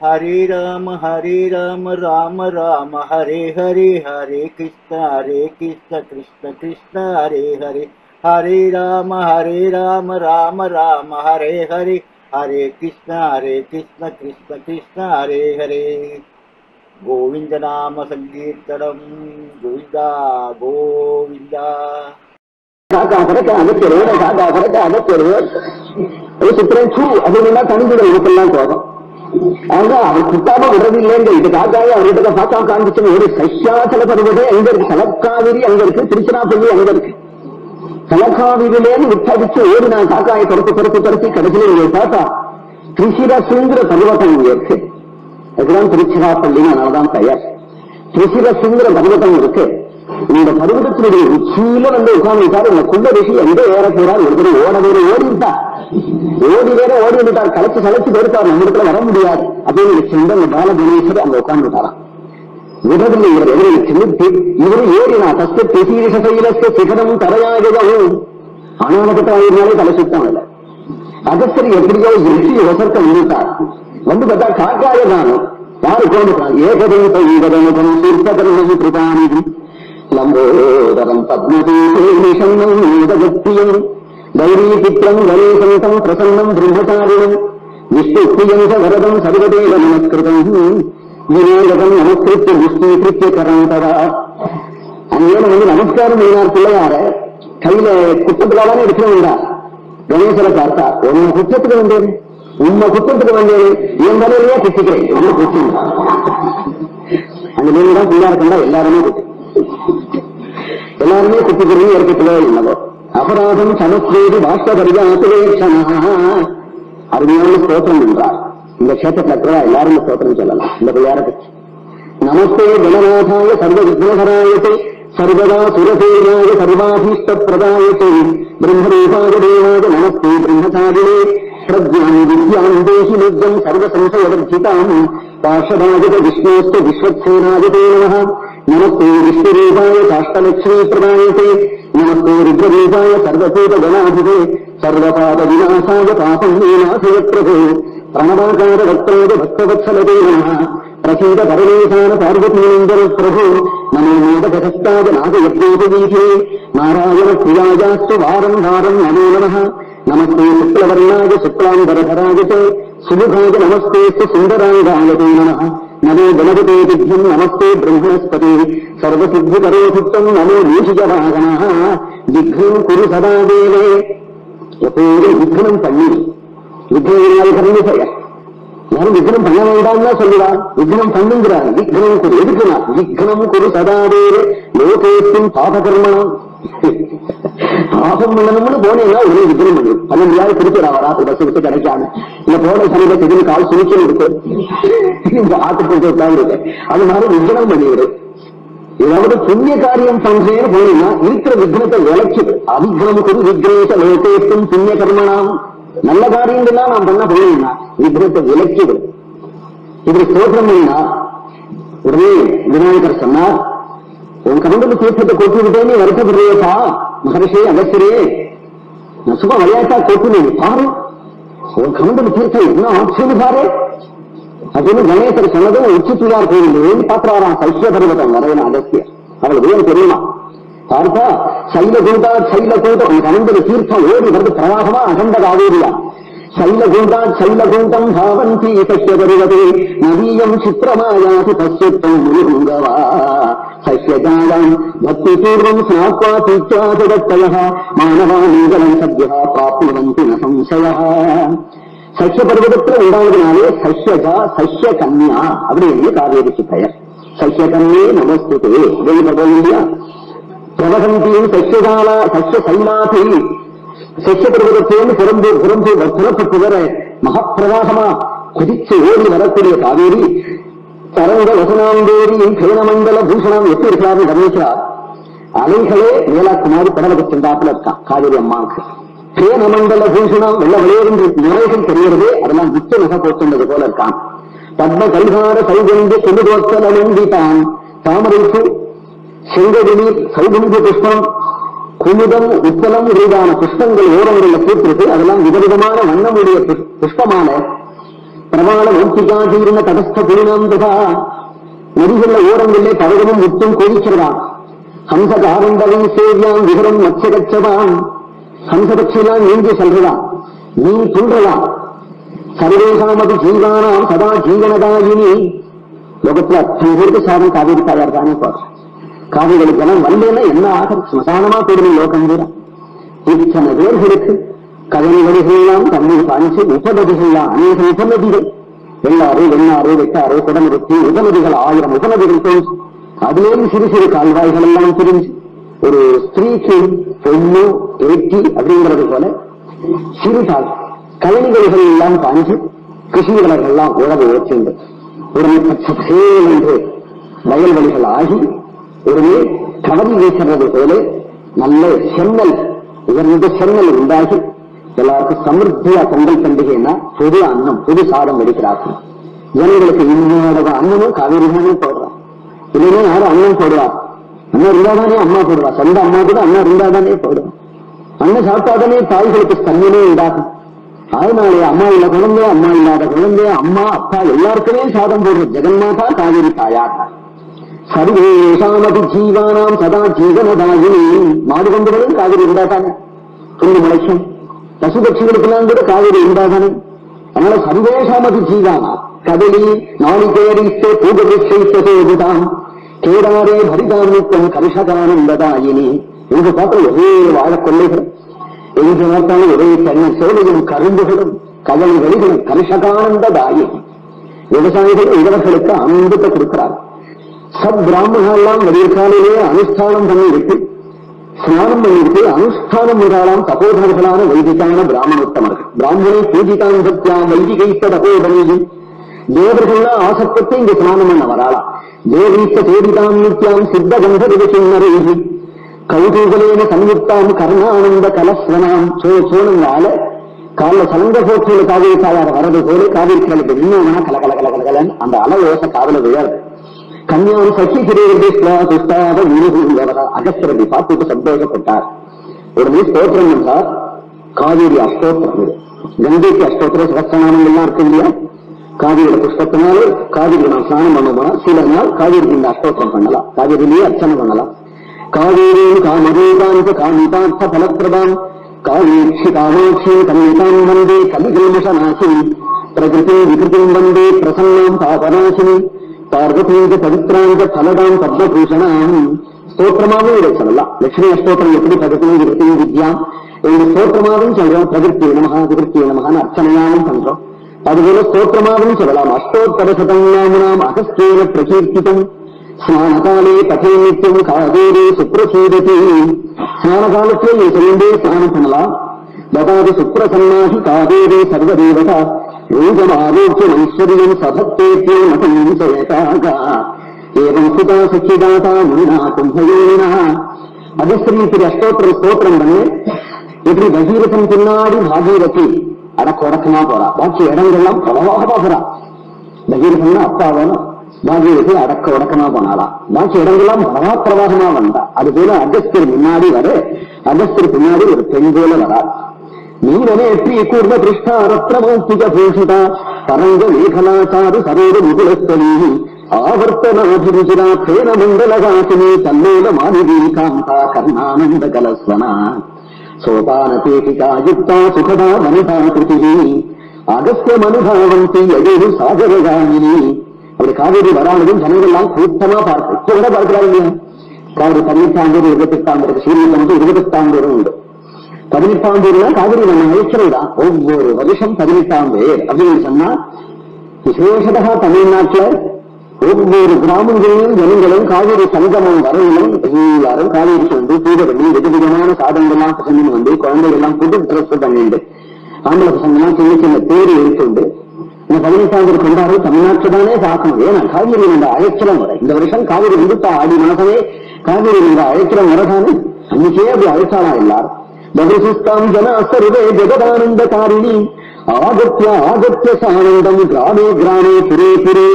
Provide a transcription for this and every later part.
ஹரே ராம ஹரே ராம ராம ராம ஹரே ஹரே ஹரே கிருஷ்ண ஹரே கிருஷ்ண கிருஷ்ண கிருஷ்ண ஹரே ஹரே ஹரே ராம ஹரே ராம ராம ராம ஹரே ஹரே ஹரே கிருஷ்ண ஹரே கிருஷ்ண கிருஷ்ண கிருஷ்ண ஹரே ஹரே கோவிந்த நாம சங்கீர்த்தனம் கோவிந்தா கோவிந்தா காக்கா பறக்க அகத்திடுவோம் காக்கா பறக்க அகத்திடுவோம் அது சுத்திரம் சூ அதுலாம் தனிஞ்சிட இதுக்கெல்லாம் போகும் ஆனா அவன் குத்தாம விடுறதில்லைங்க இது காக்காய அவர்கிட்ட பார்த்தா காண்பிச்சு ஒரு சைஷாச்சல பருவதே எங்க இருக்கு? தலக்காவிரி அங்க இருக்கு? திருச்சிராப்பள்ளி அங்க இருக்கு? தலக்காவிரிலேன்னு விட்டடிச்சு ஓடி நான் காக்காயை துரத்து துரத்து துரத்தி கடைசியில் இங்க பார்த்தா திரிசிரசுங்கிற பருவத்தம் இங்க இருக்கு. அதுதான் திருச்சிராப்பள்ளின்னு அதனாலதான் பெயர். திரிசிரசுங்கிற பருவத்தம் இருக்கு. இந்த பருவத்தினுடைய உச்சியில வந்து உட்கார்ந்துட்டாரு உங்க குள்ள ரிஷி எங்க ஏற போறார்? ஒருத்தர் ஓட வேற ஓடி விட்டார் ஓடி வேற ஓடி விட்டார் கலைச்சு கலைச்சு போயிருப்பார் நம்ம வர முடியாது. அப்படின்னு சென்று அந்த பால கணேசர் அங்க உட்கார்ந்து விட்டாராம் விடவில்லை இவர் எதிரில் செலுத்தி இவரு ஏறினா தஸ்து திசீரிச சைலஸ்த சிகரமும் தரையாகவும் ஆனாலப்பட்ட ஆயிரனாலே தலை சுத்தம் இல்லை அகஸ்தர் எப்படியோ எட்டி வசர்க்க வந்துட்டார் வந்து பார்த்தா காக்காய தானும் யாரு உட்கார்ந்துட்டான் ஏகதம் ஈகதமுகம் தீர்த்தகரணம் பிரதானிதி லம்போதரம் பத்மதேசம் உதகத்தியம் தைரீபித்ரம் கணேசந்தம் பிரசன்னம் பிரம்மச்சாரிணம் விஷ்ணுப்பியம் ச வரதம் சர்வதேவ நமஸ்கிருதம் விநாயகம் நமஸ்கிருத்திய விஷ்ணீகிருத்திய கரந்தரா அங்கேயும் வந்து நமஸ்காரம் பண்ணினார் பிள்ளையார கையில குற்றத்துக்காக எடுத்துட்டு வந்தார். கணேசரை பார்த்தா உன்னை குற்றத்துக்கு வந்தேன். உண்மை குற்றத்துக்கு வந்தேன். என் தலையிலேயே குத்திக்கிறேன். ரொம்ப குத்தி. அந்த மீன் தான் பிள்ளையா இருக்கா எல்லாருமே குத்தி. எல்லாருமே குத்திக்கிறீங்க இருக்கட்டிலே இல்லவோ. அபராதம் சமஸ்ரீதி வாஸ்தபரியாத்துவேஷனா அருமையான ஸ்தோத்திரம் என்றார். இந்த கஷேத்திரத்தில் இருக்கிறதா எல்லாரும் இந்த ஸ்தோத்திரம் சொல்லலாம். இந்த பிள்ளையாருக்கு நமஸ்தே கணநாதாய சர்வ விக்னகராயத்தை சர்வதா சுரசேனாய சர்வாபீஷ்ட பிரதாயத்தை பிரம்மரூபாய தேவாய நமஸ்தே பிரம்மசாரிணே பிரஜாம் வித்யாம் தேஹி நித்யம் சர்வ சம்சயவர்ஜிதாம் பாஷதாஜத விஷ்ணோஸ்து விஸ்வக்சேனாய தே நமஸ்தே விஷ்ணுரூபாய காஷ்டலக்ஷ்மீ பிரதாயத்தை நமஸ்தே ருத்ரரூபாய சர்வபூத கணாதிபே சர்வபாத விநாசாய பாபம் விநாசய பிரபு பிரணவாகார வக்ரோத பக்தவத்சலதே நம பிரசீத பரமேசான பார்வதீந்திர பிரபு நமோ மோதகஸ்தாத நாகயத்னோபவீதே நாராயண பிரியாயாஸ்து வாரம் வாரம் நமோ நம நமஸ்தே சுக்லவர்ணாய சுக்லாம்பரதராய தே சுமுகாய நமஸ்தேஸ்து சுந்தராங்காய நம நமோ கணபதே திவ்யம் நமஸ்தே பிரம்மணஸ்பதி சர்வசித்திகரோசித்தம் நமோ மூஷிகவாகனः விக்னம் குரு சதாதேவே எப்போதும் விக்னம் பண்ணி விக்னம் கருந்து செய்ய யாரும் விக்னம் பண்ண வேண்டாம் தான் சொல்லுவார் விக்னம் பண்ணுங்கிறார் விக்னம் குரு எதுக்குனா விக்னம் குரு சதாதேவே லோகேத்தின் பாபகர்மணம் பாபம் பண்ணணும்னு போனீங்கன்னா ஒரே விக்னம் பண்ணு பன்னெண்டு யாரும் திருப்பி பஸ் விட்டு கிடைக்காம. இந்த போன சமயத்தை திடீர்னு கால் சுருக்கி இருக்கு. இந்த போட்டு உட்கார்ந்து அது மாதிரி விக்னம் பண்ணிவிடு. ஏதாவது புண்ணிய காரியம் பண்றேன்னு போனீங்கன்னா இருக்கிற விக்னத்தை விளக்கிடு. அவிக்னம் குரு விக்னேச லோகேத்தும் புண்ணிய கர்மணாம் நல்ல காரியங்கள்லாம் நாம் பண்ண போனீங்கன்னா விக்னத்தை விளக்கிடு. இப்படி ஸ்தோத்திரம் உடனே விநாயகர் சொன்னார் உன் கமண்டல தீர்த்தத்தை கொட்டி விட்டே நீ வருத்தப்படுறியப்பா மகரிஷி அகசிரே நான் சும்மா விளையாட்டா கொட்டு பாரு உன் கமண்டல தீர்த்தம் என்ன ஆட்சின்னு பாரு. அப்படின்னு கணேசர் சொன்னதும் உச்சிப்பிள்ளார் கோவில் பாத்திராராம் சைக்கிய பருவத்தம் வரையணும் அகஸ்தியர். அவளுக்கு ஏன் தெரியுமா? பார்த்தா சைல கூண்டா சைல கூண்டம். உன் கலந்தது தீர்த்தம் ஓடி வருது. பிரவாகமா அகண்ட காவேரியா. சைலகுண்டா சைலகுண்டம் பாவந்தி சசிய பருவதே. நவீயம் சித்திரமாயாதி பசுத்தம் முருங்கவா சசியஜாலம் பக்தி பூர்வம் ஸ்நாத்வா தீத்வா ஜகத்தய மானவா நீங்கலம் சத்யா பிராப்னுவந்தி ந சம்சயா சசிய பருவதத்துல உண்டானதுனாலே சசியஜா சசிய கன்யா அப்படின்னு காவேரிக்கு பெயர் சசிய கன்யே நமஸ்துதே அப்படின்னு இல்லையா பிரவகந்தியும் சசியகால சசிய சைலாதி சசிய சரங்க புறம்பு புறம்பு பூஷணம் எப்படி இருக்கிறாரு கணேசா அலைகளே மேலாக்குமாரி கடலுக்கு சென்றாப்புல இருக்கான் காவிரி அம்மாவுக்கு. பேனமண்டல பூஷணம் வெள்ள வெளியேறும் நிறைகள் தெரிகிறது அதெல்லாம் விட்டு நகை போட்டுள்ளது போல இருக்கான். பத்ம கல்கார சைகொண்டு செல்லுதோத்தல் அலங்கிட்டான் தாமரைக்கு செங்கடினி சௌகந்திய புஷ்பம் குமுதம் உத்தலம் இதான புஷ்பங்கள் ஓரங்களில் பூத்திருக்கு. அதெல்லாம் விதவிதமான வண்ணமுடைய புஷ்- புஷ்பமான பிரமாண மௌத்திகா தீர்ண தடஸ்த பூர்ணாந்ததா நதிகள ஓரங்களிலே பருவமும் முத்தும் கொதிக்கிறதா ஹம்ச காரண்டவன் சேவியாம் விகரம் மச்சகச்சதாம் ஹம்சபட்சியெல்லாம் நீங்கி செல்றதா? நீ சொல்றதா சர்வேசாமதி ஜீவானாம் சதா ஜீவனதாயினி. லோகத்துல அத்தனை பேருக்கு சாதம் காவேரி தாயார் தானே போடுற காவிரி எல்லாம் வரலன்னா என்ன ஆகும் ஸ்மசானமா போயிடும் லோகம் கூட இத்தனை பேர்களுக்கு கதனி வழிகளெல்லாம் தண்ணீர் பாய்ச்சி உபநதிகள்லாம் அநேக உபநதிகள் வெள்ளாறு வெண்ணாறு வெட்டாறு குடமுறுத்தி உபநதிகள் ஆயிரம் உபநதிகள் தோன்றி அதுலேயும் சிறு சிறு கால்வாய்கள் எல்லாம் பிரிஞ்சு ஒரு ஸ்திரீக்கு பொண்ணு எட்டி அப்படிங்கிறது போல சிறு கால் வழிகள் எல்லாம் காணிச்சு கிருஷ்ணர்கள் எல்லாம் உழவு உழைச்சிருந்து ஒரு என்று வயல்வெளிகள் ஆகி ஒருவே கடல் வீசுறது போல நல்ல சென்னல் உயர்ந்த சென்னல் உண்டாகி எல்லாருக்கும் சமிருத்தியா பொங்கல் பண்டிகைன்னா புது அன்னம் புது சாதம் எடுக்கிறார்கள் ஜனங்களுக்கு இன்னோட அன்னமும் காவேரி தானே போடுறான் இல்லைன்னா யாரும் அண்ணன் போடுவா? அண்ணன் இருந்தாதானே அம்மா போடுவா? சொந்த அம்மா கூட அண்ணன் இருந்தாதானே போடுவான் அண்ணன் சாப்பிட்டாதானே தாய்களுக்கு ஸ்தன்யமே உண்டாகும். அதனாலே அம்மா இல்ல குழந்தை அம்மா இல்லாத குழந்தை அம்மா அப்பா எல்லாருக்குமே சாதம் போடுற ஜெகன்மாதா காவேரி தாயாட்டா சர்வேஷாமதி ஜீவானாம் சதா ஜீவனதாயினி. மாடு கொண்டுகளும் காவிரி உண்டாட்டாங்க புண்ணு முளைக்கும். பசுபட்சிகளுக்கெல்லாம் கூட காவிரி உண்டாதானே அதனால சர்வேஷாமதி ஜீவானா கடலி நாளிகேரித்த பூஜபிஷைத்ததேதுதாம் கேடாரே பரிதாமித்தம் கரிஷகானந்ததாயினி இங்க பார்த்த ஒரே வாழக்கொள்ளைகள் எங்கு பார்த்தாலும் ஒரே தன்னை சோலையும் கரும்புகளும் கதலி வெளிகளும் கரிஷகானந்ததாயினி விவசாயிகள் இவர்களுக்கு அன்பத்தை கொடுக்கிறார் சப் பிராமணெல்லாம் விடிய காலையிலேயே அனுஷ்டானம் பண்ணி பண்ணிவிட்டு ஸ்நானம் பண்ணிட்டு அனுஷ்டானம் முதலாம் தபோதர்களான வைதிகான பிராமணோத்தமர்கள். பிராமணை பூஜிதான் சத்யாம் வைதிகைத்த தபோதனையும் தேவர்கள்லாம் ஆசைப்பட்டு இங்க ஸ்நானம் பண்ண வராளாம் தேவீத்த தேவிதாம் நித்யாம் சித்த கந்தரிவ சின்னரைகி கௌதூகலேன சம்யுக்தாம் கர்ணானந்த கலஸ்வனாம். சோ சோனங்கால காலைல சலங்க போற்றில காவிரி தாயார் வரது போல காவிரி கலக்கு இன்னொன்னா கலகல கல அந்த அளவு ஓச காதல விழாது. கன்யான் சசி துஷ்டாத உருகுள்ளவரா அகஸ்திரத்தை பார்த்துட்டு சந்தோஷப்பட்டார். உடனே ஸ்தோத்திரம் என்றார். காவேரி அஷ்டோத்திரம் இது. கங்கைக்கு அஷ்டோத்திர சகஸ்திரநாமங்கள்லாம் இருக்கு இல்லையா? காவிரியோட புஷ்பத்தினாலே காவிரி நான் ஸ்நானம் பண்ணுவோமா? சில நாள் காவிரி இந்த அஷ்டோத்திரம் பண்ணலாம். காவிரிலேயே அர்ச்சனை பண்ணலாம். காவேரியும் காமரூபாந்த காமிதார்த்த பலப்பிரதாம். காவேட்சி காமாட்சி கன்னிதாம் வந்தே கலிகல்மஷநாசினி பிரகிருதி விகிருதிம் வந்தே பிரசன்னம் பாபநாசினி. பார்வதீக பவித்ராங்க பலதாம் பத்மபூஷணம். ஸ்தோத்திரமாகவும் இதை சொல்லலாம். லட்சுமி ஸ்தோத்திரம் எப்படி பிரகதி விகிருதி வித்யா? எங்க ஸ்தோத்திரமாகவும் சொல்றோம். பிரகிருத்தி நமகா விகிருத்தி நமகான்னு அர்ச்சனையாகவும் பண்றோம். அதுபோல ஸ்தோத்திரமாகவும் சொல்லலாம். அஷ்டோத்தரசதம் சதம் நாமனாம் அகஸ்தேன பிரகீர்த்திதம். ஸ்நானகாலே பதே நித்தியம் காவேரி சுப்ரசீததி. ஸ்நான காலத்திலே நீ சொல்லிண்டே ஸ்நானம் பண்ணலாம். ததாதி சுப்ரசன்னாகி காவேரி சர்வதேவதா. யோகம் ஆரோக்கியம் ஐஸ்வர்யம் சதத்தேத்தியம் மதம் ஜெயதாக ஏவம் சுதா சச்சிதாதா முன்னா கும்பயோனா அதிஸ்ரீ திரு அஷ்டோத்திரம் ஸ்தோத்திரம் பண்ணு எப்படி பகீரதன் பின்னாடி பாகீரதி அட உடக்கமா போறா? பாக்கி இடங்கள்லாம் பலவாக போகிறா. பகீரதன் அப்பா வேணும். பாகீரதி அடக்க உடக்கமா போனாளா? பாக்கி இடங்கள்லாம் பலவா பிரவாகமா வந்தா. அது போல அகஸ்தியர் முன்னாடி வர. அகஸ்தியர் பின்னாடி ஒரு பெண் போல வரா நீரமேற்றி கூர்ம திருஷ்டா ரத்னமௌத்திக பூஷிதா தரங்க மேகலாச்சாரு சரோட முகுலஸ்தலீ ஆவர்த்தனாபிருச்சிரா தேன மண்டலகாசினி தன்னோட மாநிதி காந்தா கர்ணானந்த கலஸ்வனா சோபான பேட்டிகா யுக்தா சுகதா வனிதா கிருதி அகஸ்திய மனுபாவந்தி எதேது சாகரகாமினி அப்படி காவேரி வரானதும் ஜனங்கள்லாம் கூட்டமா பார்த்து இப்ப கூட பார்க்கிறாங்க இல்லையா காவிரி பதினெட்டாம் தேதி இருபத்தெட்டாம் தேதி சீரியல் வந்து இருபத்தெட்டாம் தேதி உண்டு பதினெட்டாம் தேதினா காவிரி நம்ம அழைக்கிறது தான் ஒவ்வொரு வருஷம் பதினெட்டாம் பேர் அப்படின்னு சொன்னா விசேஷதா தமிழ்நாட்டுல ஒவ்வொரு கிராமங்களிலும் ஜனங்களும் காவிரி சங்கமம் வரையிலும் எல்லாரும் காவிரிக்கு வந்து பூஜை பண்ணி விதவிதமான சாதனங்கள்லாம் பசங்கன்னு வந்து குழந்தைகள் எல்லாம் புது ட்ரெஸ் பண்ணிண்டு ஆம்பளை பசங்கெல்லாம் சின்ன சின்ன தேடி எடுத்துண்டு இந்த பதினெட்டாம் தேதி கொண்டாடுறது தமிழ்நாட்டுல தானே பார்க்கணும். ஏன்னா காவிரி இந்த அழைச்சலம் வரை. இந்த வருஷம் காவிரி வந்துட்டா ஆடி மாசமே காவிரி நீங்க அழைக்கிற முறைதானே அன்னைக்கே அப்படி அழைச்சாலாம் எல்லாரும்? பகுசுஸ்தாம் ஜன சர்வே ஜெகதானந்த காரிணி ஆகத்திய ஆகத்திய சானந்தம் கிராமே கிராமே புரே புரே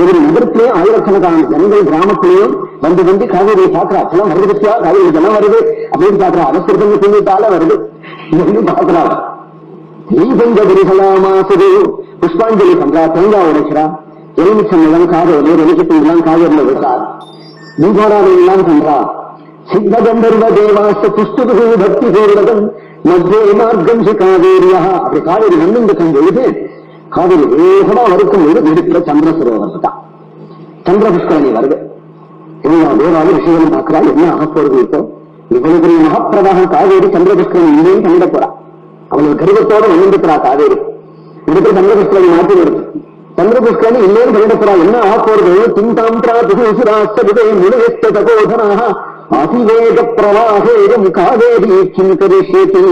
ஒரு நகரத்திலே ஆயிரக்கணக்கான ஜனங்கள் கிராமத்திலேயே வந்து வந்து காவேரியை பாக்குறா அப்பெல்லாம் வருது பத்தியா காவேரி ஜனம் வருது? அப்படின்னு பாக்குறா அவசரத்தங்க தூங்கிட்டால வருது. என்று பாக்குறாள் நீபங்கரிகளாமாசுது புஷ்பாஞ்சலி பண்றா தேங்காய் உடைக்கிறா. எலுமிச்சம் எல்லாம் காவேரி எலுமிச்சத்தை எல்லாம் காவேரியில விடுறா. தீபாராதனை எல்லாம் பண்றா. சித்த கந்தர்வ தேவாச புஷ்டுகு பக்தி பூர்வகம் மத்திய மார்க்கம் சி காவேரியா. அப்படி காவேரி வந்துருக்கும் பொழுது காவேரி வேகமா வறுக்கும் பொழுது நெருப்புல சந்திர சரோவர் தான் சந்திர புஷ்கரணி வருது. எல்லா தேவாதி விஷயம் பார்க்கிறா என்ன ஆகப்போறது இப்போ? இவ்வளவு பெரிய மகாப்பிரதாகம் காவேரி சந்திர புஷ்கரணி இல்லையும் கண்டிட போறா அவளுக்கு கருவத்தோட வந்துருக்கிறா காவேரி. இதுக்கு சந்திர புஷ்கரணி மாற்றி வருது. சந்திர புஷ்கரணி இல்லையும் கண்டிட போறா. என்ன ஆக போறது திண்டாம் பிராசுராஸ்தே முழுவெத்த தகோதனாக அதிவேக பிரவாகேகம் காவேரி கிங்கரிஷேதி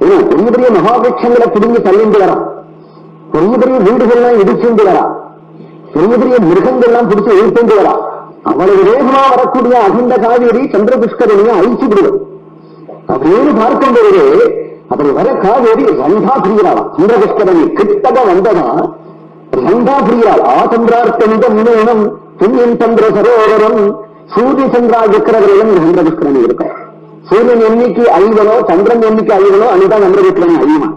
பெரிய பெரிய மகாபட்சங்களை பிடுங்கி தள்ளிந்து வரா. பெரிய பெரிய வீடுகள்லாம் இடிச்சுண்டு வரா. பெரிய பெரிய மிருகங்கள்லாம் பிடிச்சு இழுத்துண்டு வரா. அவ்வளவு வேகமா வரக்கூடிய அகிந்த காவேரி சந்திர புஷ்கரணியை அழிச்சு விடுவோம் அப்படின்னு பார்க்கும் பொழுது அப்படி வர காவேரி ரண்டா பிரிகிறாளாம் சந்திர புஷ்கரணி கிட்டக வந்ததா? ரண்டா பிரிகிறாள் ஆசந்திரார்த்தமிதம் மூலம் புண்ணியம் சந்திர சரோவரம். சூரிய சந்திரா இருக்கிறவர்களும் சந்திர இருக்கும் சூரியன் எண்ணிக்கை அழிவனோ சந்திரன் எண்ணிக்கை அழிவனோ அன்னைதான் சந்திர அழியுமா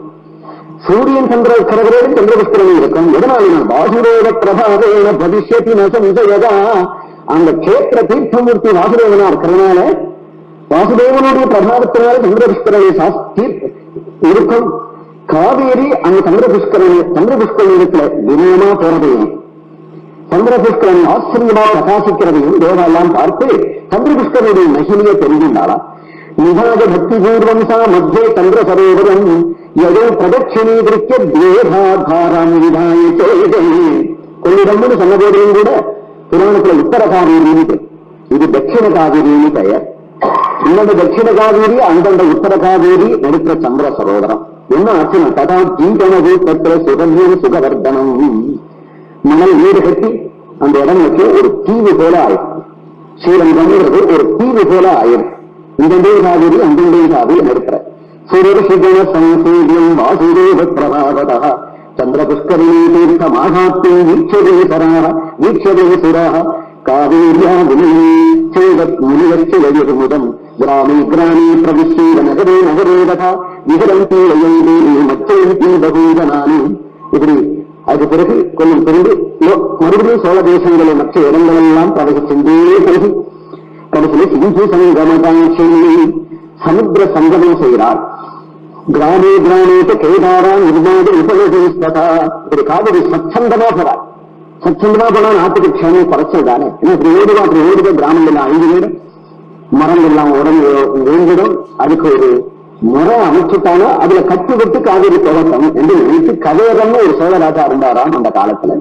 சூரியன் சந்திர கடவுளும் சந்திரபுஷ்கரணி இருக்கும். எதனால வாசுதேவ பிரபாவேன பவிஷ்யத்தி நசம்சயதா அந்த கேத்திர தீர்த்தமூர்த்தி வாசுதேவனா இருக்கிறதுனால வாசுதேவனுடைய பிரபாவத்தினால சந்திரபுஷ்கரணி சாஸ்தி இருக்கும். காவேரி அந்த சந்திரபுஷ்கரணி சந்திரபுஷ்கரணி இடத்துல தினமா போறதையும் சந்திரபுஷ்கரன் ஆச்சரியமா பிரகாசிக்கிறதையும் தேவெல்லாம் பார்த்து சந்திரபுஷ்கரனுடைய மகிமையை தெரிஞ்சின்றாளா நிகாத பக்தி பூர்வம் சா மத்தியே சந்திர சரோவரம் எதோ பிரதட்சிணீகிருத்திய தேகாதாரம் விதாய கொள்ளிடம்னு சொன்ன கூட புராணத்துல உத்தர காவேரின்னு இது தட்சிண காவேரின்னு பெயர். இன்னொரு தட்சிண காவேரி அந்தந்த உத்தர காவேரி நடுக்கிற சந்திர சரோவரம் என்ன ஆச்சுன்னா ததா ஜீவனது தத்திர சுகந்தியம் சுகவர்தனம். மணல் வீடு கட்டி அந்த இடம் வச்சு ஒரு தீவு போல ஆயிடும் ஸ்ரீரங்கம்ங்கிறது ஒரு தீவு போல ஆயிடும் இந்த காவிரி அந்த காவிரி நடுக்கிற சுரர்ஷிகண சங்கேயம் வாசுதேவ பிரபாவதா சந்திர புஷ்கரிணி தீர்த்த மாகாத்தியம் வீட்சதே சராக வீட்சதே சுராக காவேரியா சேவத் முனிவர்ச்சி வழிமுதம் கிராமே கிராமே பிரவிஷ்யேத நகரே நகரே ததா. பகூதனானி. இப்படி அது பிறகு கொஞ்சம் பிறகு மறுபடியும் சோழ தேசங்களை மற்ற இடங்களெல்லாம் பிரவகிச்சென்றே பிறகு கடைசியில் சிந்து சங்கமதாட்சி சமுத்திர சங்கமம் செய்கிறார். கிராமே கிராமே கேதாரா நிர்மாத உபயோகிஸ்ததா இப்படி காவிரி சச்சந்தமா போறார். சச்சந்தமா போனா நாட்டுக்கு க்ஷேமம் குறைச்சல் தானே. ஏன்னா இப்படி ஓடுவா அப்படி ஓடுதான் கிராமங்கள்லாம் அழிஞ்சு போயிடும் மரங்கள்லாம் உடம்பு ஓங்கிடும் அதுக்கு ஒரு முறை அமைச்சுட்டாங்க அதுல கட்டுப்பட்டு காவிரி துவக்கம் என்று நினைத்து கவேரம்னு ஒரு சோழராஜா இருந்தாராம் அந்த காலத்துல.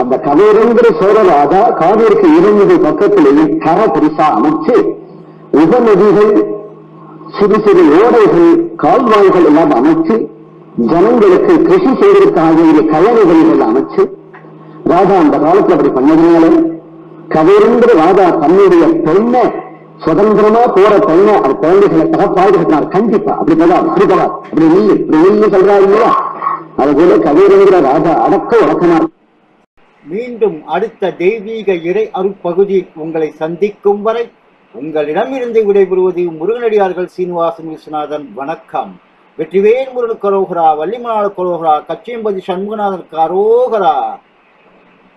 அந்த கவேரங்கிற சோழராஜா காவிரிக்கு இரண்டு பக்கத்திலேயே கர பெருசா அமைச்சு உபநதிகள் சிறு சிறு ஓடைகள் கால்வாய்கள் எல்லாம் அமைச்சு ஜனங்களுக்கு கிருஷி செய்வதற்காக வேண்டிய கழனிகள் அமைச்சு ராஜா அந்த காலத்துல அப்படி பண்ணதுனால கவேரங்கிற ராஜா தன்னுடைய பெண்ணை சுதந்திரமா போற பெண்ணை அது குழந்தைகளை தகப்பாடுகிறார் கண்டிப்பா. அப்படி போதா அப்படி போதா அப்படி நீ இப்படி நீ சொல்றாரு இல்லையா? அது போல கவேருங்கிற ராஜா அடக்க உடக்கமா மீண்டும் அடுத்த தெய்வீக இறை அருப்பகுதி உங்களை சந்திக்கும் வரை உங்களிடமிருந்து விடைபெறுவது முருகனடியார்கள் சீனிவாசன் விஸ்வநாதன். வணக்கம். வெற்றிவேல் முருகன் கரோகரா வள்ளிமலாள கரோகரா கச்சியம்பதி சண்முகநாதன் கரோகரா.